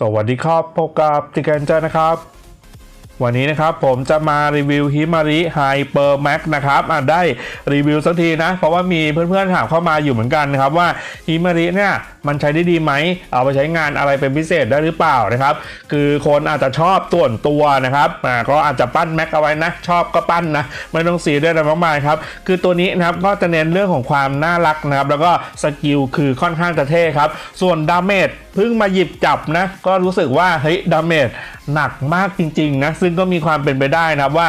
สวัสดีครับพบกับติกันเจอนะครับ วันนี้นะครับผมจะมารีวิวฮิมาริไฮเปอร์แม็กนะครับอะได้รีวิวสักทีนะ เพราะว่ามีเพื่อนๆถามเข้ามาอยู่เหมือนกันนะครับว่าฮิมาริเนี่ยมันใช้ได้ดีไหม เอาไปใช้งานอะไรเป็นพิเศษได้หรือเปล่านะครับ คือคนอาจจะชอบส่วนตัวนะครับอ่าก็อาจจะปั้นแม็กเอาไว้นะ ชอบก็ปั้นนะ ไม่ต้องซีได้อะไรมากมายครับ คือตัวนี้นะครับก็จะเน้นเรื่องของความน่ารักนะครับ แล้วก็สกิลคือค่อนข้างจะเท่ครับ ส่วนดาเมจ เพิ่งมาหยิบจับนะ ก็รู้สึกว่าเฮ้ยดาเมจหนักมากจริงๆนะ ซึ่งก็มีความเป็นไปได้นะครับว่า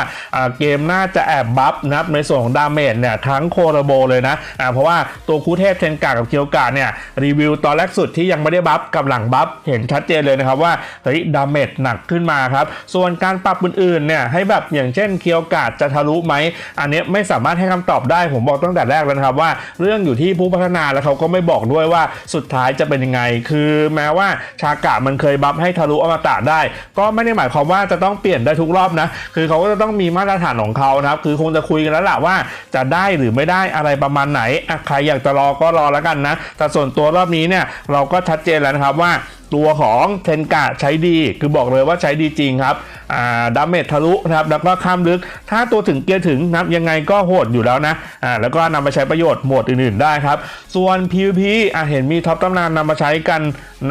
เกมน่าจะแอบบัฟนะครับในส่วนของดาเมจเนี่ยทั้งโคโรโบเลยนะอ่าเพราะว่าตัวคูเทพเทนกากับเคียวกาเนี่ยรีวิวตอนแรกสุดที่ยังไม่ได้บัฟกับหลังบัฟเห็นชัดเจนเลยนะครับว่าเฮ้ยดาเมจหนักขึ้นมาครับ ส่วนการปรับอื่นๆเนี่ยให้แบบอย่างเช่นเคียวกาจะทะลุไหมอันเนี้ยไม่สามารถให้คำตอบได้ผมบอกตั้งแต่แรกแล้วนะครับว่าเรื่องอยู่ที่ผู้พัฒนาแล้วเขาก็ไม่บอกด้วยว่าสุดท้ายจะเป็นยังไงคือแม้ว่าชากะมันเคยบัฟให้ทะลุอมตะได้ ก็ไม่ได้หมายความว่าจะต้องเปลี่ยนได้ทุกรอบนะ คือเขาก็จะต้องมีมาตรฐานของเขานะครับ คือคงจะคุยกันแล้วล่ะว่าจะได้หรือไม่ได้อะไรประมาณไหนใครอยากจะรอก็รอแล้วกันนะ แต่ส่วนตัวรอบนี้เนี่ยเราก็ชัดเจนแล้วนะครับว่าตัวของเทนกะใช้ดี คือบอกเลยว่าใช้ดีจริงครับดาเมจทะลุนะครับแล้วก็ข้ามลึก ถ้าตัวถึงเกียร์ถึงนะครับยังไงก็โหดอยู่แล้วนะอ่าแล้วก็นำมาใช้ประโยชน์หมวดอื่นๆได้ครับ ส่วน PVP อะเห็นมีท็อปตำนานนำมาใช้กัน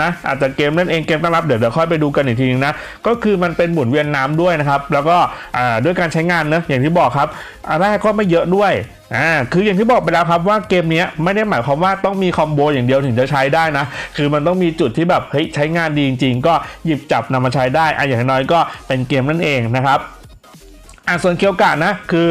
นะอาจจะเกมเล่นเองเกมตั้งรับเดี๋ยวเดี๋ยวค่อยไปดูกันอีกทีนึงนะก็คือมันเป็นหมุนเวียนน้ำด้วยนะครับแล้วก็อ่าด้วยการใช้งานเนอะอย่างที่บอกครับอันแรกก็ไม่เยอะด้วย อ่าคืออย่างที่บอกไปแล้วครับว่าเกมนี้ไม่ได้หมายความว่าต้องมีคอมโบอย่างเดียวถึงจะใช้ได้นะ คือมันต้องมีจุดที่แบบเฮ้ยใช้งานดีจริง ๆ ก็หยิบจับนำมาใช้ได้อะอย่างน้อยก็เป็นเกมนั่นเองนะครับ อะส่วนเคียวกะนะคือ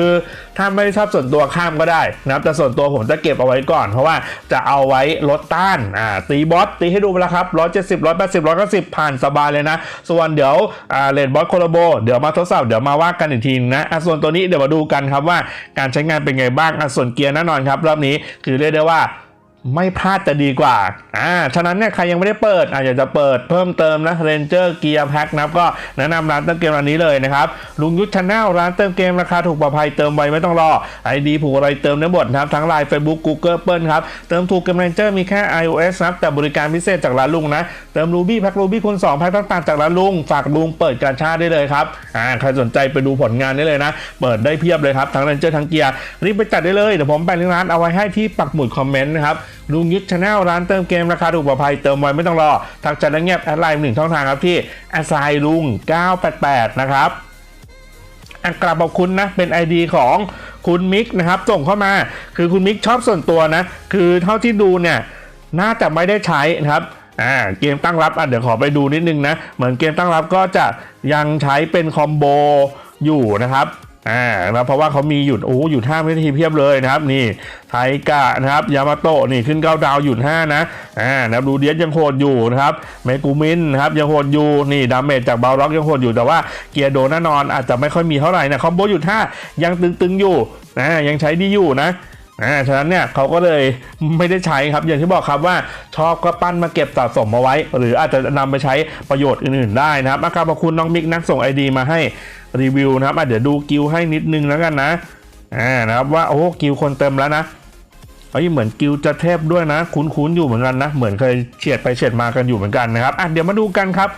ถ้าไม่ได้ชอบส่วนตัวข้ามก็ได้นะครับแต่ส่วนตัวผมจะเก็บเอาไว้ก่อน เพราะว่าจะเอาไว้ลดต้านอ่าตีบอสตีให้ดูไปแล้วครับ170 180 190ผ่านสบายเลยนะ ส่วนเดี๋ยวอ่าเลนบอสโคโลโบเดี๋ยวมาทดสอบเดี๋ยวมาว่ากันอีกทีนะอะส่วนตัวนี้เดี๋ยวมาดูกันครับว่าการใช้งานเป็นไงบ้างอะส่วนเกียร์แน่นอนครับรอบนี้คือเรียกได้ว่า ไม่พลาดจะดีกว่า อ่า ฉะนั้นเนี่ยใครยังไม่ได้เปิดอาจจะจะเปิดเพิ่มเติมนะ Ranger Gear Pack นะครับ ก็แนะนำร้านเติมเกมร้านนี้เลยนะครับ ลุงยุทธชาแนลร้านเติมเกมราคาถูกปลอดภัยเติมไวไม่ต้องรอ ID ผูกอะไรเติมได้หมดนะครับ ทั้ง Line Facebook Google เปิลครับ เติมถูกเกม Ranger มีแค่ iOS นะครับ แต่บริการพิเศษจากร้านลุงนะ เติม Ruby แพ็ค Ruby คูณ2แพ็คต่างๆจากร้านลุง ฝากลุงเปิดการชาได้เลยครับ อ่า ใครสนใจไปดูผลงานได้เลยนะ เปิดได้เพียบเลยครับ ทั้ง Ranger ทั้งเกียร์ รีบไปจัดได้เลย เดี๋ยวผมแปะลิงก์ร้านเอาไว้ให้ที่ปักหมุดคอมเมนต์นะครับลุงยุทธชาแนลร้านเติมเกมราคาถูกปลอดภัยเติมไวไม่ต้องรอทักจัดและเงียบแอดไลน์หนึ่งช่องทางครับที่แอดไซลุง 988 นะครับอันกลับขอบคุณนะ เป็น ID ของคุณมิกนะครับ ส่งเข้ามา คือคุณมิกชอบส่วนตัวนะ คือเท่าที่ดูเนี่ย น่าจะไม่ได้ใช้นะครับอ่าเกมตั้งรับอะเดี๋ยวขอไปดูนิดนึงนะ เหมือนเกมตั้งรับก็จะยังใช้เป็นคอมโบอยู่นะครับ อ่านะเพราะว่าเขามีหยุดโอ้หยุดห้าวินาทีเพียบเลยนะครับ นี่ไทกะนะครับยามาโตะนี่ขึ้นเก้าดาวหยุดห้านะอ่านะครับดูเดียสยังโหดอยู่นะครับเมกูมินนะครับยังโหดอยู่นี่ดาเมจจากบาล็อกยังโหดอยู่แต่ว่าเกียร์โดนแน่นอนอาจจะไม่ค่อยมีเท่าไหร่นะคอมโบหยุดห้ายังตึงๆอยู่นะยังใช้ดีอยู่นะ อ่าฉะนั้นเนี่ยเขาก็เลยไม่ได้ใช้ครับ อย่างที่บอกครับว่าชอบก็ปั้นมาเก็บสะสมมาไว้ หรืออาจจะนำไปใช้ประโยชน์อื่นๆได้นะครับอาการขอบคุณน้องมิกนักส่งไอดีมาให้รีวิวนะครับเดี๋ยวดูกิลให้นิดนึงแล้วกันนะอ่านะครับว่าโอ้กิลคนเต็มแล้วนะเฮ้ยเหมือนกิลจะเทพด้วยนะ คุ้นๆอยู่เหมือนกันนะ เหมือนเคยเฉียดไปเฉียดมากันอยู่เหมือนกันนะครับอะเดี๋ยวมาดูกันครับ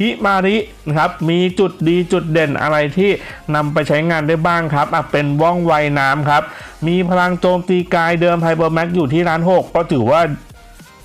ฮิมารินะครับมีจุดดีจุดเด่นอะไรที่นำไปใช้งานได้บ้างครับอะเป็นว่องไวน้ำครับ มีพลังโจมตีกายเดิมไฮเปอร์แม็กอยู่ที่ร้าน6ก็ถือว่า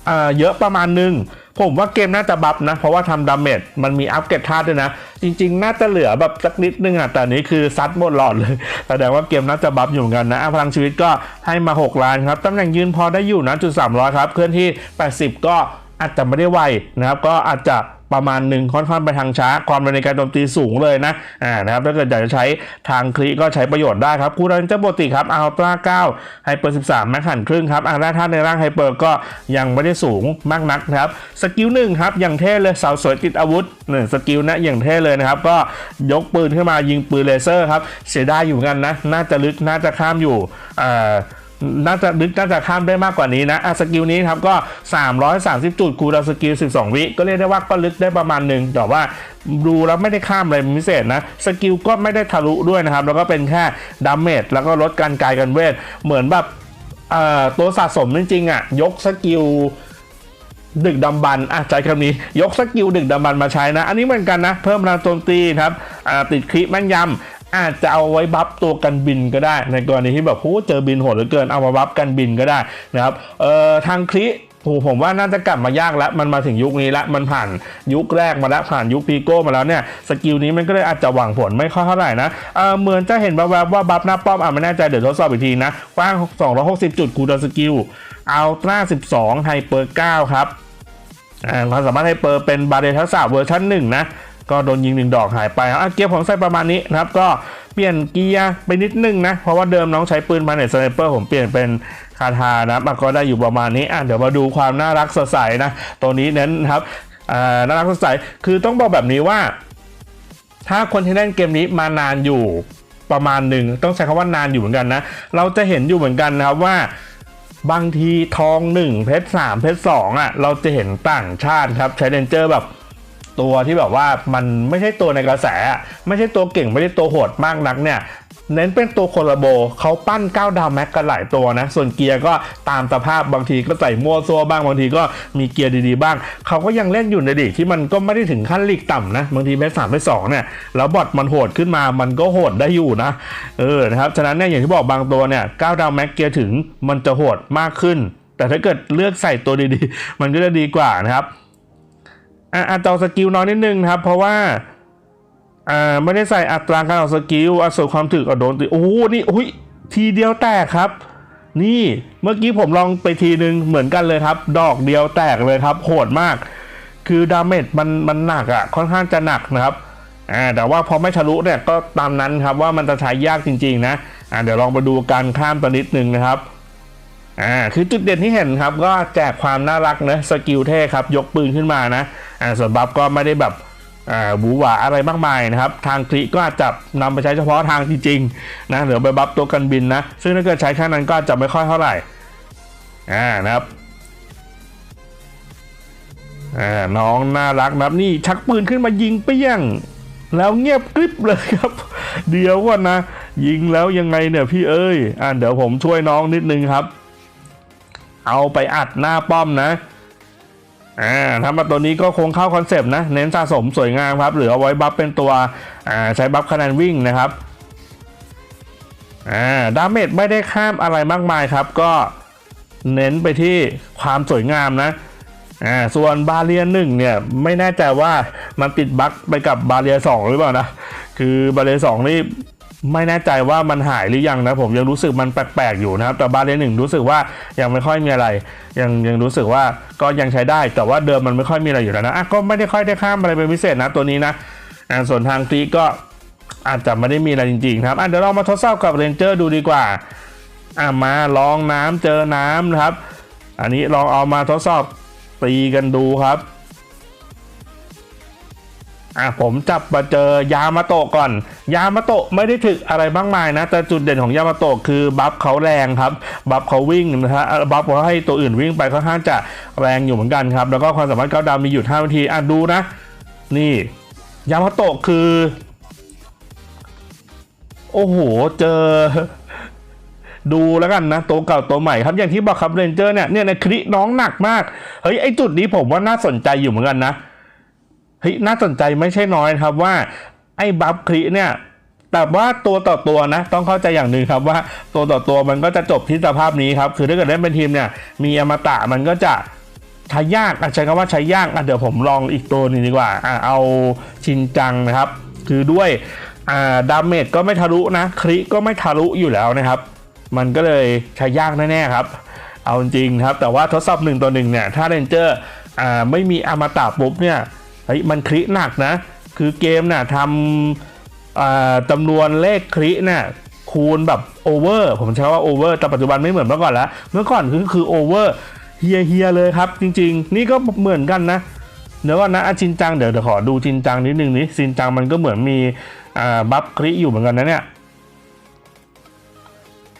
เอ่อเยอะประมาณหนึงผมว่าเกมน่าจะบัฟนะ เพราะว่าทำดาเมจมันมีอัพเกรดธาตุด้วยนะ จริงๆ น่าจะเหลือแบบสักนิดนึงอะ แต่นี้คือซัดหมดหลอดเลย แสดงว่าเกมน่าจะบัฟอยู่เหมือนกันนะอะพลังชีวิตก็ให้มา 6 ล้านครับ ตำแหน่งยืนพอได้อยู่นะจุด300 ครับ เคลื่อนที่ 80 ก็ อาจจะไม่ได้ไวนะครับก็อาจจะประมาณหนึ่งค่อนข้างไปทางช้า ความเร็วในการโจมตีสูงเลยนะอ่านะครับถ้าเกิดอยากจะใช้ทางคลิก็ใช้ประโยชน์ได้ครับ คู่รันเจอร์ปกติครับอัลตร้า9ไฮเปอร์13แม็กหันครึ่งครับอ่าแร่ธาตุในร่างไฮเปอร์ก็ยังไม่ได้สูงมากนักนะครับ สกิลหนึ่งครับ อย่างเท่เลยสาวสวยติดอาวุธหนี่งสกิลนะอย่างเท่เลยนะครับ ก็ยกปืนขึ้นมายิงปืนเลเซอร์ครับเสียดายอยู่กันนะ น่าจะลึกน่าจะข้ามอยู่อ่า น่าจะลึกน่าจะข้ามได้มากกว่านี้นะอะสกิลนี้ครับก็ 330 จุดคูลดาสกิล 12 วิ ก็เรียกได้ว่าก็ลึกได้ประมาณหนึ่งแต่ว่าดูแล้วไม่ได้ข้ามอะไรพิเศษนะ สกิลก็ไม่ได้ทะลุด้วยนะครับ แล้วก็เป็นแค่ดาเมจแล้วก็ลดการกายกันเวท เหมือนแบบตัวสะสมจริงๆอะยกสกิลดึกดำบรรพ์อะใจคำนี้ ยกสกิลดึกดำบรรพ์มาใช้นะ อันนี้เหมือนกันนะ เพิ่มพลังโจมตีครับติดคลิปแม่นยำ อาจจะเอาไว้บัฟตัวกันบินก็ได้ ในกรณีที่แบบโหเจอบินโหดเหลือเกินเอามาบัฟกันบินก็ได้นะครับเอ่อทางคลิโหผมว่าน่าจะกลับมายากแล้ว มันมาถึงยุคนี้แล้ว มันผ่านยุคแรกมาแล้ว ผ่านยุคพีโก้มาแล้วเนี่ย สกิลนี้มันก็เลยอาจจะหวังผลไม่ค่อยเท่าไหร่นะเออเหมือนจะเห็นแวบๆว่าบัฟหน้าป้อมอะไม่แน่ใจ เดี๋ยวทดสอบอีกทีนะ กว้าง 260 จุดคูดสกิลอัลตร้า12 ไฮเปอร์9ครับอ่าความสามารถให้เปิดเป็นบาเรทักษะเวอร์ชันหนึ่งนะ ก็โดนยิงหนึ่งดอกหายไปครับอะเกียร์ผมใส่ประมาณนี้นะครับ ก็เปลี่ยนเกียร์ไปนิดนึงนะ เพราะว่าเดิมน้องใช้ปืนพาเนตสไนเปอร์ผมเปลี่ยนเป็นคาทานะมันก็ได้อยู่ประมาณนี้อะเดี๋ยวมาดูความน่ารักสดใสนะ ตัวนี้เน้นครับอ่าน่ารักสดใสคือต้องบอกแบบนี้ว่า ถ้าคนที่เล่นเกมนี้มานานอยู่ประมาณหนึ่งต้องใช้คำว่านานอยู่เหมือนกันนะ เราจะเห็นอยู่เหมือนกันนะครับว่าบางทีทองหนึ่งเพชรสามเพชรสองอะเราจะเห็นต่างชาติครับใช้เรนเจอร์แบบ ตัวที่แบบว่ามันไม่ใช่ตัวในกระแส ไม่ใช่ตัวเก่งไม่ได้ตัวโหดมากนักเนี่ยเน้นเป็นตัวโคลาโบเขาปั้น9ดาวแม็กกันหลายตัวนะ ส่วนเกียร์ก็ตามสภาพบางทีก็ใส่มั่วซัวบ้างบางทีก็มีเกียร์ดีๆบ้าง เขาก็ยังเล่นอยู่ในลีที่มันก็ไม่ได้ถึงขั้นลีกต่ำนะ บางทีเพชรสามเพชรสองเนี่ย แล้วบอทมันโหดขึ้นมามันก็โหดได้อยู่นะ เออนะครับ ฉะนั้นเนี่ยอย่างที่บอกบางตัวเนี่ย9ดาวแม็กเกียร์ถึงมันจะโหดมากขึ้น แต่ถ้าเกิดเลือกใส่ตัวดีๆ มันก็จะดีกว่านะครับ อะอาจจะเอสกิลน้อยนิดนึงครับ เพราะว่าอ่าไม่ได้ใส่อัตราการออกสกิลอัส่วความถึกเอโดนตีโอ้โหนี่อุ้ยทีเดียวแตกครับ นี่เมื่อกี้ผมลองไปทีนึงเหมือนกันเลยครับ ดอกเดียวแตกเลยครับโหดมาก คือดาเมจมันมันหนักอะ่ะ ค่อนข้างจะหนักนะครับอ่าแต่ว่าพอไม่ทะลุเนี่ยก็ตามนั้นครับว่ามันจะใช้ยากจริง ๆ นะอ่าเดี๋ยวลองมาดูการข้ามตัวนิดนึงนะครับอ่าคือจุดเด่นที่เห็นครับ ก็แจกความน่ารักนะสกิลเท่ครับ ยกปืนขึ้นมานะ ส่วนบัฟก็ไม่ได้แบบอ่าบูหวาอะไรมากมายนะครับ ทางคลิก็อาจจะนำไปใช้เฉพาะทางจริงๆนะหรือไปบัฟตัวกันบินนะ ซึ่งถ้าเกิดใช้แค่นั้นก็จจะไม่ค่อยเท่าไหร่อ่านะครับอ่าน้องน่ารักนะครับนี่ชักปืนขึ้นมายิงเปี้ยง แล้วเงียบกริบเลยครับ เดี๋ยวก่อนนะ ยิงแล้วยังไงเนี่ยพี่เอ้ยอ่าเดี๋ยวผมช่วยน้องนิดนึงครับ เอาไปอัดหน้าป้อมนะ อ่าทำมาตัวนี้ก็คงเข้าคอนเซปต์นะ เน้นสะสมสวยงามครับ หรือเอาไว้บัฟเป็นตัวอ่าใช้บัฟคะแนนวิ่งนะครับอ่าดาเมจไม่ได้ข้ามอะไรมากมายครับ ก็เน้นไปที่ความสวยงามนะอ่าส่วนบาเรียหนึ่งเนี่ย ไม่แน่ใจว่ามันติดบั๊กไปกับบาเรียสองหรือเปล่านะ คือบาเรียสองนี่ ไม่แน่ใจว่ามันหายหรือยังนะผมยังรู้สึกมันแปลกๆอยู่นะครับ แต่บาเรียหนึ่งรู้สึกว่ายังไม่ค่อยมีอะไร ยังยังรู้สึกว่าก็ยังใช้ได้ แต่ว่าเดิมมันไม่ค่อยมีอะไรอยู่แล้วนะอะก็ไม่ได้ค่อยได้ข้ามอะไรเป็นพิเศษนะตัวนี้นะอ่าส่วนทางตีก็อาจจะไม่ได้มีอะไรจริงๆครับอะเดี๋ยวเรามาทดสอบกับเรนเจอร์ดูดีกว่าอะมาลองน้ำเจอน้ำนะครับ อันนี้ลองเอามาทดสอบตีกันดูครับ อะผมจับมาเจอยามาโตะก่อน ยามาโตะไม่ได้ถึกอะไรมากมายนะ แต่จุดเด่นของยามาโตะคือบัฟเขาแรงครับ บัฟเขาวิ่งนะฮะบัฟเขาให้ตัวอื่นวิ่งไปค่อนข้างจะแรงอยู่เหมือนกันครับ แล้วก็ความสามารถเก้าดาวมีอยู่5นาทีอะดูนะ นี่ ยามาโตะคือ โอ้โห เจอดูแล้วกันนะตัวเก่าตัวใหม่ครับอย่างที่บอกครับเรนเจอร์เนี่ยเนี่ยในคลิน้องหนักมากเฮ้ยไอจุดนี้ผมว่าน่าสนใจอยู่เหมือนกันนะ ฮ้ยน่าสนใจไม่ใช่น้อยครับว่าไอ้บัฟคลิเนี่ยแต่ว่าตัวต่อตัวนะ ต้องเข้าใจอย่างหนึ่งครับว่าตัวต่อตัวมันก็จะจบที่สภาพนี้ครับ คือถ้าเกิดเล่นเป็นทีมเนี่ยมีอมตะมันก็จะใช้ยากอะใช้คำว่าใช้ยากอะเดี๋ยวผมลองอีกตัวหนึงดีกว่าอะเอาชินจังนะครับ คือด้วยอ่าดาเมจก็ไม่ทะลุนะคลิก็ไม่ทะลุอยู่แล้วนะครับ มันก็เลยใช้ยากแน่ๆครับ เอาจริงครับ แต่ว่าทดสอบหนึ่งต่อหนึ่งเนี่ยถ้าเรนเจอร์อ่าไม่มีอมตะปุ๊บเนี่ย เฮ้ยมันคลิหนักนะ คือเกมน่ะทำจำนวนเลขคลิน่ะคูณแบบโอเวอร์ผมใช้ว่าโอเวอร์แต่ปัจจุบันไม่เหมือนเมื่อก่อนแล้ว เมื่อก่อนคือคือโอเวอร์เฮียเฮียเลยครับ จริง ๆ นี่ก็เหมือนกันนะเดี๋ยวก่อนนะอจินจังเดี๋ยวเดี๋ยวขอดูจินจังนิดนึงนี่จินจังมันก็เหมือนมีบัฟคลิอยู่เหมือนกันนะเนี่ย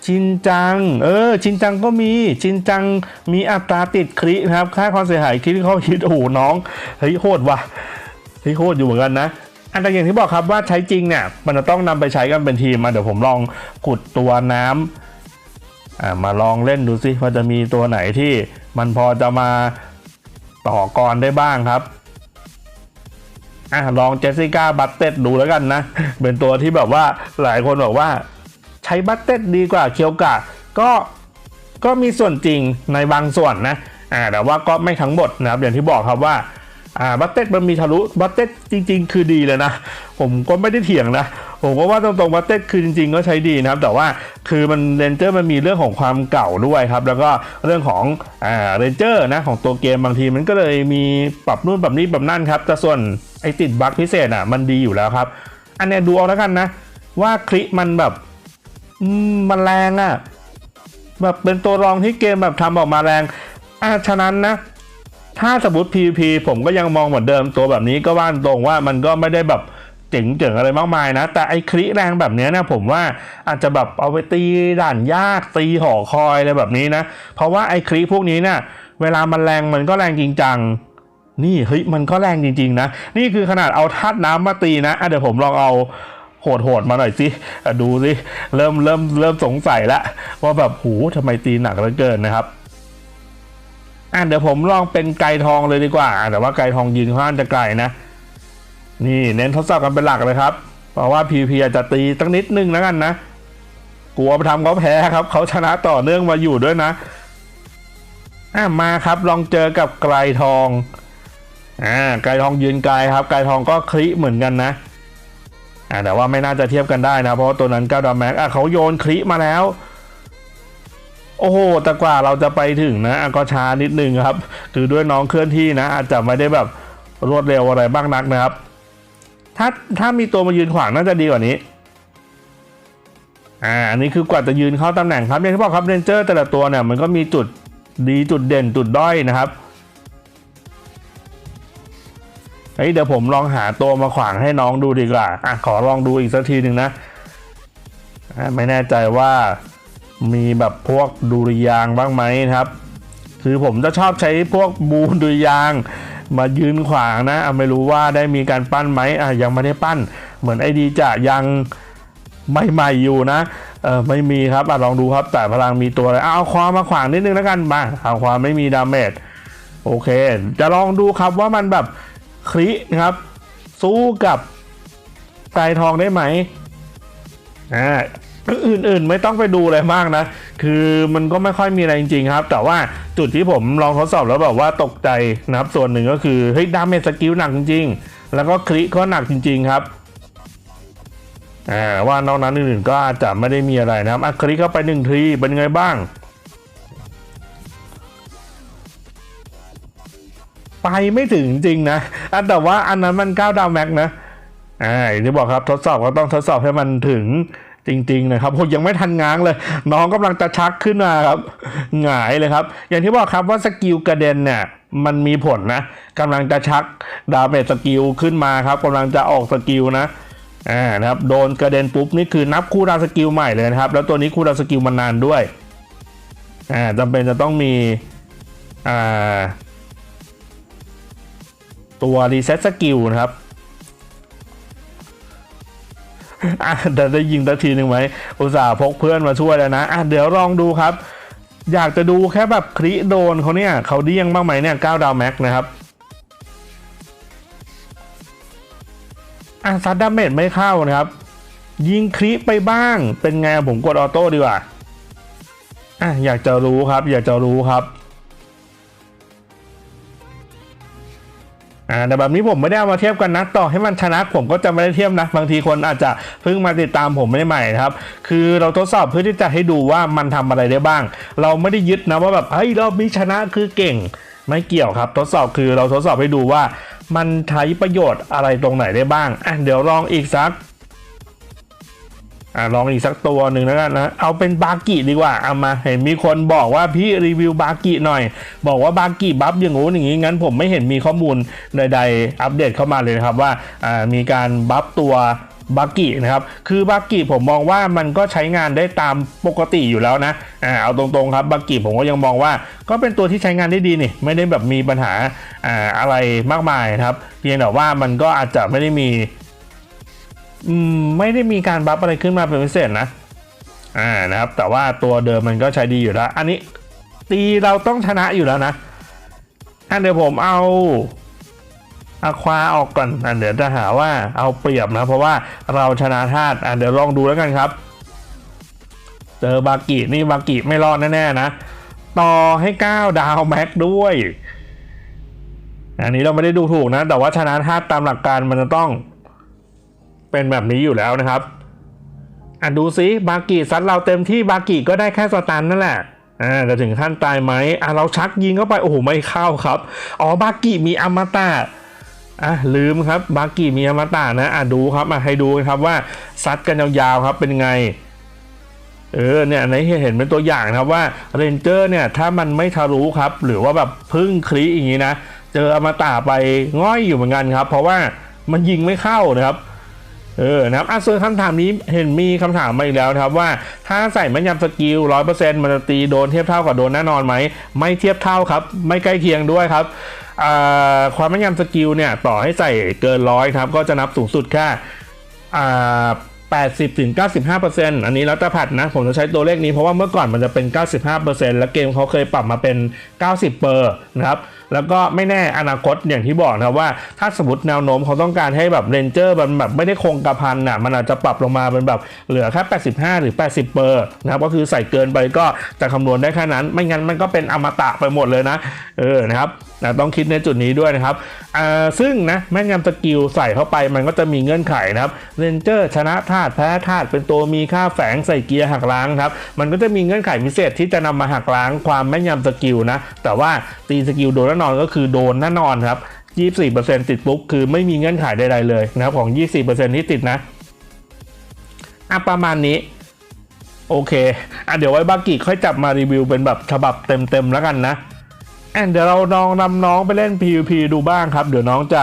ชินจัง เออ ชินจังก็มี ชินจังมีอัตราติดครินะครับ ค่าความเสียหายคริที่เขาคิดโอ้โหน้อง เฮ้ยโหดว่ะ เฮ้ยโหดอยู่เหมือนกันนะอันแต่อย่างที่บอกครับว่าใช้จริงเนี่ย มันจะต้องนำไปใช้กันเป็นทีมมาเดี๋ยวผมลองขุดตัวน้ำอ่ามาลองเล่นดูสิว่าจะมีตัวไหนที่มันพอจะมาต่อกรได้บ้างครับอะลองเจสสิก้าบัตเต็ดดูแล้วกันนะ เป็นตัวที่แบบว่าหลายคนบอกว่า ใช้บัตเต็ดดีกว่าเคียวกะก็ก็มีส่วนจริงในบางส่วนนะอ่าแต่ว่าก็ไม่ทั้งหมดนะครับอย่างที่บอกครับว่าอ่าบัตเต็ดมันมีทะลุบัตเต็ดจริง ๆ คือดีเลยนะ ผมก็ไม่ได้เถียงนะ ผมก็ว่าตรงๆบัตเต็ดคือจริง ๆ ก็ใช้ดีนะครับ แต่ว่าคือมันเรนเจอร์มันมีเรื่องของความเก่าด้วยครับ แล้วก็เรื่องของอ่าเรนเจอร์นะของตัวเกมบางทีมันก็เลยมีปรับนู่นปรับนี่ปรับนั่นครับแต่ส่วนไอติดบั๊กพิเศษอะมันดีอยู่แล้วครับ อันเนี้ยดูเอาแล้วกันนะ ว่าคลิมันแบบ มันแรงอะ่ะ แบบเป็นตัวรองที่เกมแบบทำออกมาแรงอะฉะนั้นนะ ถ้าสมมติ PVP ผมก็ยังมองเหมือนเดิมตัวแบบนี้ก็ว่านตรงว่ามันก็ไม่ได้แบบเจ๋งเจ๋งอะไรมากมายนะ แต่ไอ้คลิแรงแบบเนี้ยนะผมว่าอาจจะแบบเอาไปตีด่านยากตีหอคอยอะไรแบบนี้นะ เพราะว่าไอ้คลิพวกนี้เนี่ยเวลามันแรงมันก็แรงจริงจังนี่เฮ้ยมันก็แรงจริง ๆ นะ นี่คือขนาดเอาธาตุน้ำมาตีนะอะเดี๋ยวผมลองเอา โหดๆมาหน่อยสิดูสิเริ่มเริ่มเริ่มสงสัยแล้วว่าแบบหูทำไมตีหนักเหลือเกินนะครับอะเดี๋ยวผมลองเป็นไก่ทองเลยดีกว่า แต่ว่าไก่ทองยืนข้างจะไกลนะ นี่เน้นทดสอบกันเป็นหลักเลยครับ เพราะว่าพีพีอาจจะตีตั้งนิดนึงแล้วกันนะ กลัวไปทำเขาแพ้ครับ เขาชนะต่อเนื่องมาอยู่ด้วยนะอะมาครับลองเจอกับไกรทองอ่าไกรทองยืนไกลครับ ไกรทองก็คลิเหมือนกันนะ แต่ว่าไม่น่าจะเทียบกันได้นะ เพราะตัวนั้นก้าวดาวแม็กเขาโยนคลิมาแล้ว โอ้โหแต่กว่าเราจะไปถึงนะอะก็ช้านิดนึงครับคือด้วยน้องเคลื่อนที่นะ อาจจะไม่ได้แบบรวดเร็วอะไรบ้างนักนะครับ ถ้าถ้ามีตัวมายืนขวางน่าจะดีกว่านี้อ่าอันนี้คือกว่าจะยืนเข้าตำแหน่งครับอย่างที่บอกครับเรนเจอร์แต่ละตัวเนี่ยมันก็มีจุดดีจุดเด่นจุดด้อยนะครับ เฮ้ยเดี๋ยวผมลองหาตัวมาขวางให้น้องดูดีกว่าอะขอลองดูอีกสักทีหนึ่งนะไม่แน่ใจว่ามีแบบพวกดุริยางบ้างไหมนะครับ คือผมจะชอบใช้พวกบูนดุริยาง มายืนขวางนะไม่รู้ว่าได้มีการปั้นไหมอะยังไม่ได้ปั้น เหมือนไอดีจะยังใหม่ๆอยู่นะเออไม่มีครับอะลองดูครับ แต่พลังมีตัวอะไรเอาความมาขวางนิดนึงแล้วกันมาเอาความไม่มีดาเมจโอเค จะลองดูครับว่ามันแบบ คลินะครับ สู้กับไกรทองได้ไหมอ่าอื่นๆ ไม่ต้องไปดูอะไรมากนะ คือมันก็ไม่ค่อยมีอะไรจริงๆครับ แต่ว่าจุดที่ผมลองทดสอบแล้วแบบว่าตกใจนะครับ ส่วนหนึ่งก็คือเฮ้ยดาเมจสกิลหนักจริงๆ แล้วก็คลิก็หนักจริง ๆครับอ่าว่านอกนั้นอื่นๆก็อาจจะไม่ได้มีอะไรนะครับอะคลิกเข้าไปหนึ่งทีเป็นไงบ้าง ไปไม่ถึงจริงนะอะแต่ว่าอันนั้นมัน9ดาวแม็กนะอ่าอย่างที่บอกครับทดสอบก็ต้องทดสอบให้มันถึงจริงๆนะครับผมยังไม่ทันง้างเลย น้องกำลังจะชักขึ้นมาครับหงายเลยครับ อย่างที่บอกครับว่าสกิลกระเด็นเนี่ยมันมีผลนะกำลังจะชักดาเมจสกิลขึ้นมาครับกำลังจะออกสกิลนะอ่านะครับโดนกระเด็นปุ๊บนี่คือนับคู่ดาวสกิลใหม่เลยนะครับ แล้วตัวนี้คู่ดาวสกิลมันนานด้วยอ่าจำเป็นจะต้องมีอ่า ตัวรีเซ็ตสกิลนะครับอะเดี๋ยวได้ยิงตัทีหนึ่งไหมอุตส่าห์พกเพื่อนมาช่วยแล้วนะอะเดี๋ยวลองดูครับ อยากจะดูแค่แบบคริโดนเขาเนี่ยเขาเดี้ยงบ้างไหมเนี่ย9ดาวแม็กนะครับอะซัดดาเมจไม่เข้านะครับ ยิงคลิไปบ้างเป็นไงผมกดออโต้ดีกว่าอะอยากจะรู้ครับ อยากจะรู้ครับ อ่าแต่แบบนี้ผมไม่ได้เอามาเทียบกันนะต่อให้มันชนะผมก็จะไม่ได้เทียบนะบางทีคนอาจจะเพิ่งมาติดตามผมใหม่ๆนะครับ คือเราทดสอบเพื่อที่จะให้ดูว่ามันทำอะไรได้บ้าง เราไม่ได้ยึดนะว่าแบบเฮ้ยรอบนี้ชนะคือเก่งไม่เกี่ยวครับ ทดสอบคือเราทดสอบให้ดูว่า มันใช้ประโยชน์อะไรตรงไหนได้บ้างอะเดี๋ยวลองอีกสัก อะลองอีกสักตัวหนึ่งแล้วกันนะเอาเป็นบากิดีกว่าเอามาเห็นมีคนบอกว่าพี่รีวิวบากิหน่อย บอกว่าบากิบัฟอย่างงู้นอย่างงี้งั้นผมไม่เห็นมีข้อมูลใดๆอัปเดตเข้ามาเลยนะครับว่าอ่ามีการบัฟตัวบากินะครับ คือบากิผมมองว่ามันก็ใช้งานได้ตามปกติอยู่แล้วนะอ่าเอาตรงๆครับบากิผมก็ยังมองว่า ก็เป็นตัวที่ใช้งานได้ดีนี่ ไม่ได้แบบมีปัญหาอ่าอะไรมากมายนะครับ เพียงแต่ว่ามันก็อาจจะไม่ได้มี ไม่ได้มีการบัฟอะไรขึ้นมาเป็นพิเศษนะ อ่านะครับ แต่ว่าตัวเดิมมันก็ใช้ดีอยู่แล้ว อันนี้ตีเราต้องชนะอยู่แล้วนะอะเดี๋ยวผมเอาอะควาออกก่อนอะเดี๋ยวจะหาว่าเอาเปรียบนะ เพราะว่าเราชนะธาตุอะเดี๋ยวลองดูแล้วกันครับ เจอบากินี่บากิไม่รอดแน่ๆนะ ต่อให้9ดาวแม็กด้วย อันนี้เราไม่ได้ดูถูกนะ แต่ว่าชนะธาตุตามหลักการมันจะต้อง เป็นแบบนี้อยู่แล้วนะครับอะดูซิบากิซัดเราเต็มที่บากิก็ได้แค่สตันนั่นแหละอ่าจะถึงขั้นตายไหมอะเราชักยิงเข้าไปโอ้โหไม่เข้าครับอ๋อบากิมีอมตะอะลืมครับบากิมีอมตะนะอะดูครับอะให้ดูครับว่าซัดกันยาวๆครับเป็นไงเออเนี่ยในเห็นเป็นตัวอย่างนะครับว่าเรนเจอร์เนี่ยถ้ามันไม่ทะลุครับ หรือว่าแบบพึ่งคลีอย่างนี้นะ เจออมตะไปง่อยอยู่เหมือนกันครับ เพราะว่ามันยิงไม่เข้านะครับ เออนะครับอะส่วนคำถามนี้เห็นมีคำถามมาอีกแล้วครับว่า ถ้าใส่แม่นยำสกิลร้อยเปอร์เซ็นต์มันจะตีโดนเทียบเท่ากับโดนแน่นอนไหม ไม่เทียบเท่าครับ ไม่ใกล้เคียงด้วยครับความแม่นยำสกิลเนี่ยต่อให้ใส่เกินร้อยครับก็จะนับสูงสุดแค่อ่า80ถึง95%อันนี้แล้วแต่ผัดนะ ผมจะใช้ตัวเลขนี้เพราะว่าเมื่อก่อนมันจะเป็น 95%แล้วเกมเขาเคยปรับมาเป็น 90เปอร์นะครับ แล้วก็ไม่แน่อนาคตอย่างที่บอกนะว่า ถ้าสมมติแนวโน้มเขาต้องการให้แบบเรนเจอร์มันแบบไม่ได้คงกระพันน่ะมันอาจจะปรับลงมาเป็นแบบเหลือแค่ 85 หรือ 80 เปอร์นะครับก็คือใส่เกินไปก็จะคำนวณได้แค่นั้น ไม่งั้นมันก็เป็นอมตะไปหมดเลยนะเออนะครับนะต้องคิดในจุดนี้ด้วยนะครับอ่าซึ่งนะแม่นยำสกิลใส่เข้าไปมันก็จะมีเงื่อนไขนะครับเรนเจอร์ชนะธาตุแพ้ธาตุเป็นตัวมีค่าแฝงใส่เกียร์หักล้างครับมันก็จะมีเงื่อนไขพิเศษที่จะนำมาหักล้างความแม่นยำสกิลนะแต่ว่าตีสกิลโดนน่นอนก็คือโดนแน่นอนครับ 24%ติดปุ๊บคือไม่มีเงื่อนไขใดๆเลยนะครับของ 24%ที่ติดนะอะประมาณนี้ โอเคอะเดี๋ยวไว้บากิค่อยจับมารีวิวเป็นแบบฉบับเต็มๆแล้วกันนะอะเดี๋ยวเราลองนำน้องไปเล่น PVP ดูบ้างครับ เดี๋ยวน้องจะ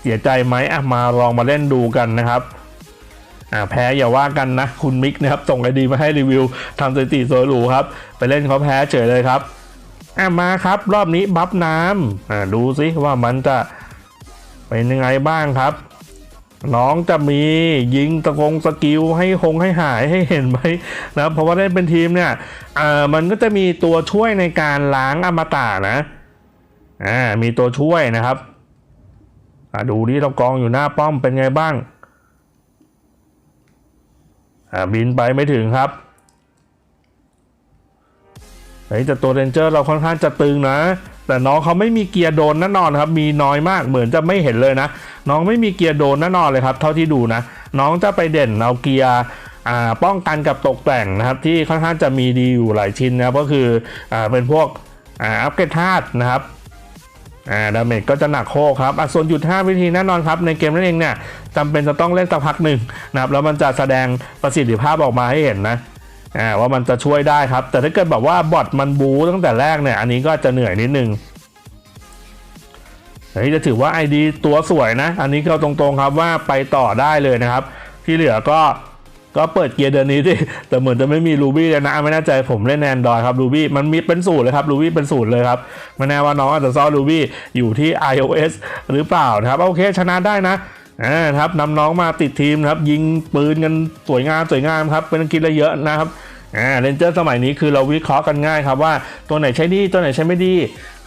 เสียใจไหมอะมาลองมาเล่นดูกันนะครับอ่าแพ้อย่าว่ากันนะ คุณมิกนะครับ ส่งไอดีมาให้รีวิวทำสถิติโซลูครับ ไปเล่นเขาแพ้เฉยเลยครับ อะมาครับ รอบนี้บัฟน้ำอ่าดูซิว่ามันจะเป็นยังไงบ้างครับ น้องจะมียิงตะกงสกิลให้คงให้หายให้เห็นไหมนะเพราะว่าเล่นเป็นทีมเนี่ยอ่ามันก็จะมีตัวช่วยในการล้างอมตะนะอ่ามีตัวช่วยนะครับอ่าดูดิเรากองอยู่หน้าป้อมเป็นไงบ้างอ่าบินไปไม่ถึงครับ เฮ้แต่ตัวเรนเจอร์เราค่อนข้างจะตึงนะ แต่น้องเขาไม่มีเกียร์โดนแน่นอนครับ มีน้อยมากเหมือนจะไม่เห็นเลยนะ น้องไม่มีเกียร์โดนแน่นอนเลยครับ เท่าที่ดูนะ น้องจะไปเด่นเอาเกียร์ป้องกันกับตกแต่งนะครับที่ค่อนข้างจะมีดีอยู่หลายชิ้นนะก็คืออเป็นพวกอัพเกรดธาตุนะครับอ่าดาเมจก็จะหนักโคครับอะส่วนหยุด5วิธีแน่นอนครับในเกมนั่นเองเนี่ยจำเป็นจะต้องเล่นสักพักหนึ่งนะครับแล้วมันจะแสดงประสิทธิภาพออกมาให้เห็นนะ อ่าว่ามันจะช่วยได้ครับ แต่ถ้าเกิดแบบว่าบอทมันบูตั้งแต่แรกเนี่ย อันนี้ก็จะเหนื่อยนิดนึงเฮ้จะถือว่า ID ตัวสวยนะ อันนี้ก็ตรงๆครับว่าไปต่อได้เลยนะครับ ที่เหลือก็ก็เปิดเกียร์เดือนนี้ดิแต่เหมือนจะไม่มีรูบี้เลยนะ ไม่แน่ใจผมเล่นแอนดรอยครับรูบี้มันมีเป็นสูตรเลยครับรูบี้เป็นสูตรเลยครับไม่แน่ว่าน้องอาจจะซ่อนรูบี้อยู่ที่ iOS หรือเปล่านะครับ โอเคชนะได้นะอ่าครับนำน้องมาติดทีมครับ ยิงปืนกันสวยงามสวยงามครับเป็นกินอะไรเยอะนะครับ อ่าเรนเจอร์สมัยนี้คือเราวิเคราะห์กันง่ายครับว่าตัวไหนใช้ดีตัวไหนใช้ไม่ดี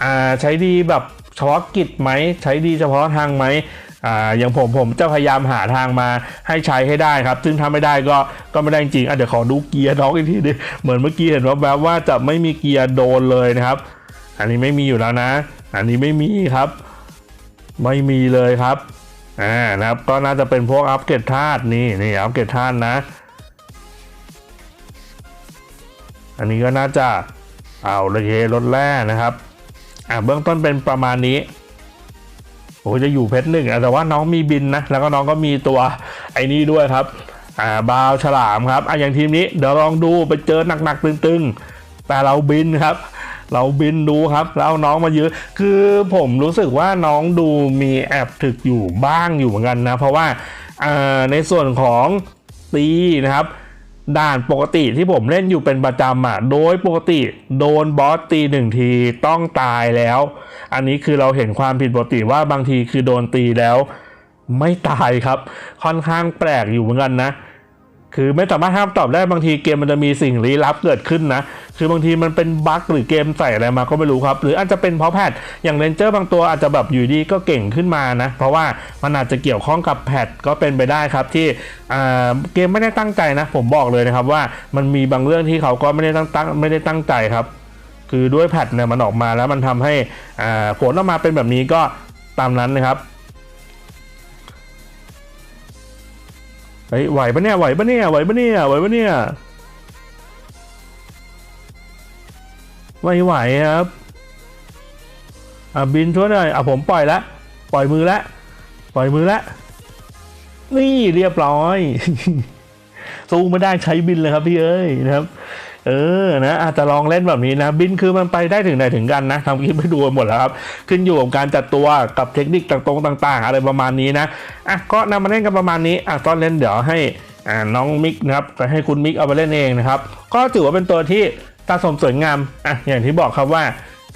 อ่าใช้ดีแบบเฉพาะกิจไหมใช้ดีเฉพาะทางไหมอ่าอย่างผมผมจะพยายามหาทางมาให้ใช้ให้ได้ครับ ซึ่งถ้าไม่ได้ก็ก็ไม่ได้จริงอะเดี๋ยวขอดูเกียร์น้องอีกทีดิเหมือนเมื่อกี้เห็นว่าแบบว่าจะไม่มีเกียร์โดนเลยนะครับ อันนี้ไม่มีอยู่แล้วนะ อันนี้ไม่มีครับ ไม่มีเลยครับอ่านะครับก็น่าจะเป็นพวกอัปเกรดธาตุนี่นี่อัปเกรดธาตุนะ อันนี้ก็น่าจะเอาเลยรถแร่นะครับ อ่าเบื้องต้นเป็นประมาณนี้โอ้จะอยู่เพชรหนึ่งแต่ว่าน้องมีบินนะ แล้วก็น้องก็มีตัวไอ้นี่ด้วยครับ อ่าบาวฉลามครับ อะอย่างทีมนี้เดี๋ยวลองดูไปเจอหนักๆตึงๆ แต่เราบินครับ เราบินดูครับ แล้วน้องมายื้อคือผมรู้สึกว่าน้องดูมีแอบถึกอยู่บ้างอยู่เหมือนกันนะ เพราะว่าอ่าในส่วนของตีนะครับ ด่านปกติที่ผมเล่นอยู่เป็นประจำอะ โดยปกติโดนบอสตีหนึ่งทีต้องตายแล้ว อันนี้คือเราเห็นความผิดปกติว่าบางทีคือโดนตีแล้ว ไม่ตายครับ ค่อนข้างแปลกอยู่เหมือนกันนะ คือไม่สามารถห้ามตอบได้บางทีเกมมันจะมีสิ่งลี้ลับเกิดขึ้นนะ คือบางทีมันเป็นบั๊กหรือเกมใส่อะไรมาก็ไม่รู้ครับ หรืออาจจะเป็นเพราะแพทอย่างเรนเจอร์บางตัวอาจจะแบบอยู่ดีก็เก่งขึ้นมานะ เพราะว่ามันอาจจะเกี่ยวข้องกับแพทก็เป็นไปได้ครับที่เกมไม่ได้ตั้งใจนะ ผมบอกเลยนะครับว่ามันมีบางเรื่องที่เขาก็ไม่ได้ตั้งไม่ได้ตั้งใจครับ คือด้วยแพทเนี่ยมันออกมาแล้วมันทำให้อ่าผลออกมาเป็นแบบนี้ก็ตามนั้นนะครับ เฮ้ยไหวปะเนี่ยไหวปะเนี่ยไหวปะเนี่ยไหวปะเนี่ยไหวไหวครับอะบินช่วยหน่อยอะผมปล่อยละปล่อยมือละปล่อยมือละนี่เรียบร้อยสู้ไม่ได้ใช้บินเลยครับพี่เอ้ยนะครับ เออนะอาจจะลองเล่นแบบนี้นะ บินคือมันไปได้ถึงไหนถึงกันนะทำคลิปไปดูหมดแล้วครับ ขึ้นอยู่กับการจัดตัวกับเทคนิคต่างๆอะไรประมาณนี้นะอะก็นำมาเล่นกันประมาณนี้อะตอนเล่นเดี๋ยวให้อ่าน้องมิกนะครับไปให้คุณมิกเอาไปเล่นเองนะครับก็ถือว่าเป็นตัวที่สะสมสวยงามอะอย่างที่บอกครับว่า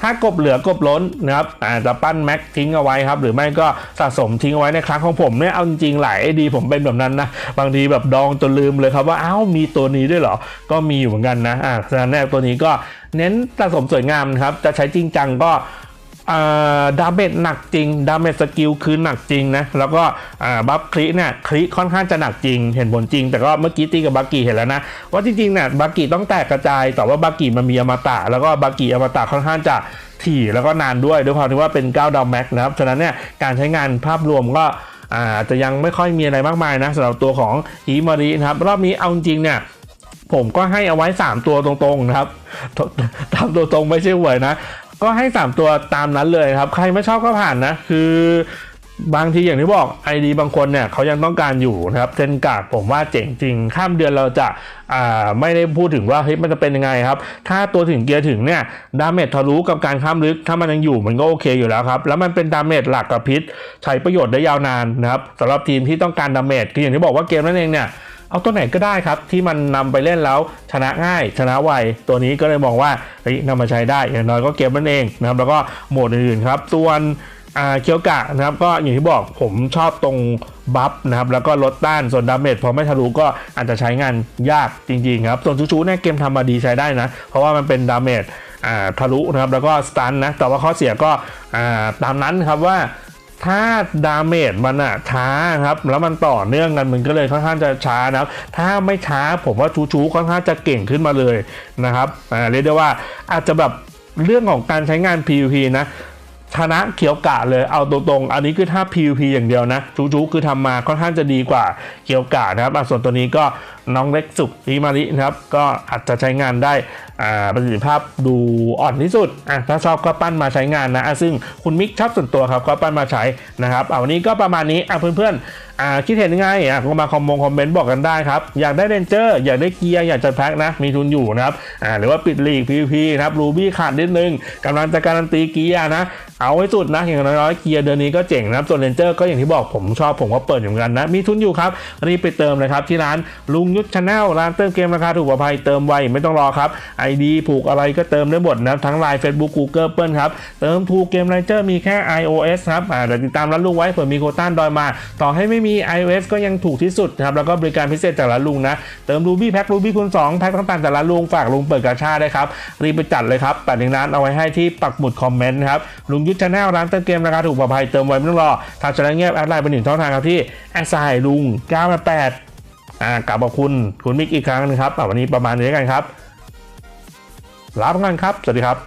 ถ้ากบเหลือกบล้นนะครับอาจจะปั้นแม็กทิ้งเอาไว้ครับหรือไม่ก็สะสมทิ้งเอาไว้ในครั้งของผมเนี่ยเอาจริงๆหลายดีผมเป็นแบบนั้นนะบางทีแบบดองจนลืมเลยครับว่าอ้าวมีตัวนี้ด้วยเหรอก็มีอยู่เหมือนกันนะอ่าฉะนั้นเนี่ยตัวนี้ก็เน้นสะสมสวยงามนะครับจะใช้จริงจังก็ ดาเมจหนักจริง ดาเมจสกิลคือหนักจริงนะ แล้วก็บัฟคลิเนี่ยคลิค่อนข้างจะหนักจริง เห็นผลจริง แต่ก็เมื่อกี้ตีกับบากิเห็นแล้วนะ ว่าจริงๆเนี่ยบากิต้องแตกกระจาย แต่ว่าบากิมันมีอมตะ แล้วก็บากิอมตะค่อนข้างจะถี่แล้วก็นานด้วย ด้วยความที่ว่าเป็น9ดาวแม็กนะครับ ฉะนั้นเนี่ยการใช้งานภาพรวมก็อาจจะยังไม่ค่อยมีอะไรมากมายนะสำหรับตัวของฮิมารินะครับ รอบนี้เอาจริงเนี่ยผมก็ให้เอาไว้ 3 ตัวตรงๆนะครับ ตามตัวตรงไม่ใช่หวยนะ ก็ให้ 3 ตัวตามนั้นเลยครับ ใครไม่ชอบก็ผ่านนะ คือบางทีอย่างที่บอก ID บางคนเนี่ยเขายังต้องการอยู่นะครับเซนการ์ดผมว่าเจ๋งจริง ข้ามเดือนเราจะาไม่ได้พูดถึงว่าเฮ้ยมันจะเป็นยังไงครับ ถ้าตัวถึงเกียร์ถึงเนี่ยดาเมจทะลุกับการข้ามลึก ถ้ามันยังอยู่มันก็โอเคอยู่แล้วครับ แล้วมันเป็นดาเมจหลักกับพิษ ใช้ประโยชน์ได้ยาวนานนะครับสำหรับทีมที่ต้องการดาเมจคืออย่างที่บอกว่าเกมนั่นเองเนี่ย เอาตัวไหนก็ได้ครับ ที่มันนำไปเล่นแล้วชนะง่ายชนะไวตัวนี้ก็เลยมองว่าเฮ้ยนำมาใช้ได้อย่างน้อยก็เกมนั่นเองนะครับแล้วก็โหมดอื่นๆครับส่วนเคียวกะนะครับก็อย่างที่บอกผมชอบตรงบัฟนะครับแล้วก็ลดต้านส่วนดาเมจพอไม่ทะลุก็อาจจะใช้งานยากจริงๆครับส่วนชูชูเนี่ยเกมทำมาดีใช้ได้นะ เพราะว่ามันเป็นดาเมจทะลุนะครับแล้วก็สตันนะแต่ว่าข้อเสียก็ตามนั้นครับว่า ถ้าดาเมจมันอะช้าครับ แล้วมันต่อเนื่องกันมันก็เลยค่อนข้างจะช้านะครับ ถ้าไม่ช้าผมว่าชูชูค่อนข้างจะเก่งขึ้นมาเลยนะครับอ่าเรียกได้ว่าอาจจะแบบเรื่องของการใช้งาน PVP นะชนะเขียวกะเลยเอาตรงๆ อันนี้คือถ้า PVP อย่างเดียวนะชูชูคือทำมาค่อนข้างจะดีกว่าเขียวกะนะครับส่วนตัวนี้ก็ น้องเล็กสุกฮิมารินะครับ ก็อาจจะใช้งานได้อ่าประสิทธิภาพดูอ่อนที่สุดอะถ้าชอบก็ปั้นมาใช้งานนะอะซึ่งคุณมิกชอบส่วนตัวครับก็ปั้นมาใช้นะครับเอาวันนี้ก็ประมาณนี้อะเพื่อนๆอ่าคิดเห็นยังไงอะก็มาคอมมงคอมเมนต์บอกกันได้ครับ อยากได้เรนเจอร์อยากได้เกียร์อยากจะแพ็คนะ มีทุนอยู่นะครับอ่าหรือว่าปิดลีก PVP นะครับรูบี้ขาดนิดนึงกำลังจะการันตีเกียร์นะเอาไว้สุดนะอย่างน้อยๆเกียร์เดือนนี้ก็เจ๋งนะครับส่วนเรนเจอร์ก็อย่างที่บอกผมชอบผมก็เปิดอยู่เหมือนกันนะมีทุนอยู่ครับรีบไปเติมเลยครับที่ร้านลุงยุทธชาแนลร้านเติมเกมราคาถูกกว่าภัยเติมไวไม่ต้องรอครับ ID ผูกอะไรก็เติมได้หมดนะทั้ง Line Facebook Google เปิลครับ เติมถูกเกมไรเจอร์มีแค่ iOS ครับอ่าเดี๋ยวติดตามร้านลุงไว้เผื่อมีโคต้านดอยมา ต่อให้ไม่มี iOS ก็ยังถูกที่สุดนะครับแล้วก็บริการพิเศษจากร้านลุงนะ เติม Ruby แพ็ค Ruby คูณ2แพ็คต่างๆจากร้านลุงฝากลุงเปิดกาชาได้ครับรีบไปจัดเลยครับแปดหนึ่งร้านเอาไว้ให้ที่ปักหมุดคอมเมนต์ครับลุงยุทธชาแนลร้านเติมเกมราคาถูกกว่าภัยเติมไวไม่ต้องรอทางช anel เงียบแอดไลน์เป็นหนึ่งช่องทางครับที่แอดไซลุง988 อ่ากลับขอบคุณคุณมิกอีกครั้งหนึงครับวันนี้ประมาณนี้แล้วกันครับลาไปก่อนครับ สวัสดีครับ